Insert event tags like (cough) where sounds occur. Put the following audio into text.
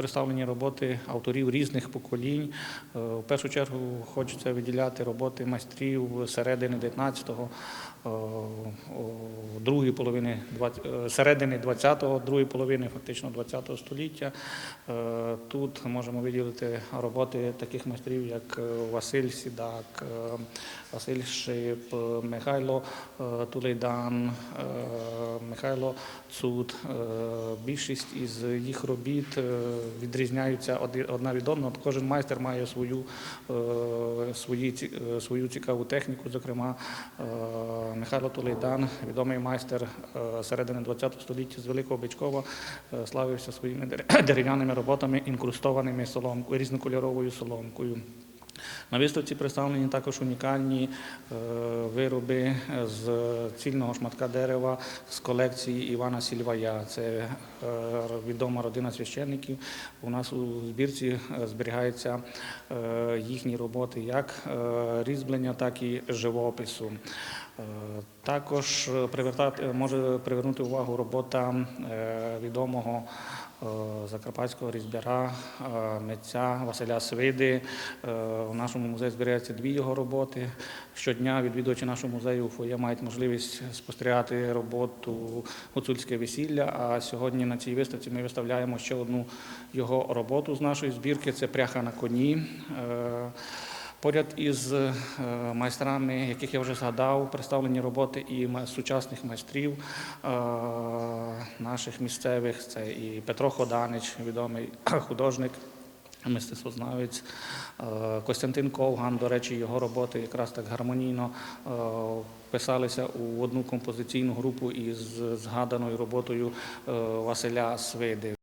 представлені роботи авторів різних поколінь. Е, В першу чергу хочеться виділяти роботи майстрів середини 19-го, е, другої половини е, середини 20-го, другої половини фактично 20-го століття. Тут можемо виділити роботи таких майстрів, як Василь Сідак, Василь Шип, Михайло Тулейдан, Михайло Цуд. Більшість із їх робіт відрізняються одна від одного. Кожен майстер має свою, е, свої, е, свою цікаву техніку. Зокрема, е, Михайло Тулейдан, відомий майстер середини ХХ століття з Великого Бичкова, славився своїми дерев'яними роботами, інкрустованими соломкою, різнокольоровою соломкою. На виставці представлені також унікальні е, вироби з цільного шматка дерева з колекції Івана Сільвая. Це е, відома родина священників. У нас у збірці е, зберігаються їхні роботи як різьблення, так і живопису. Також може привернути увагу робота відомого закарпатського різьбяра, е, митця Василя Свиди. Е, У нашому музеї зберігається дві його роботи. Щодня відвідувачі нашого музею фоє мають можливість спостерігати роботу гуцульське весілля. А сьогодні на цій виставці ми виставляємо ще одну його роботу з нашої збірки. Це пряха на коні. Поряд із е, майстрами, яких я вже згадав, представлені роботи і сучасних майстрів е, наших місцевих. Це і Петро Ходанич, відомий (clears throat) художник, мистецтвознавець, е, Костянтин Ковган. До речі, його роботи якраз так гармонійно вписалися у одну композиційну групу із згаданою роботою Василя Свиди.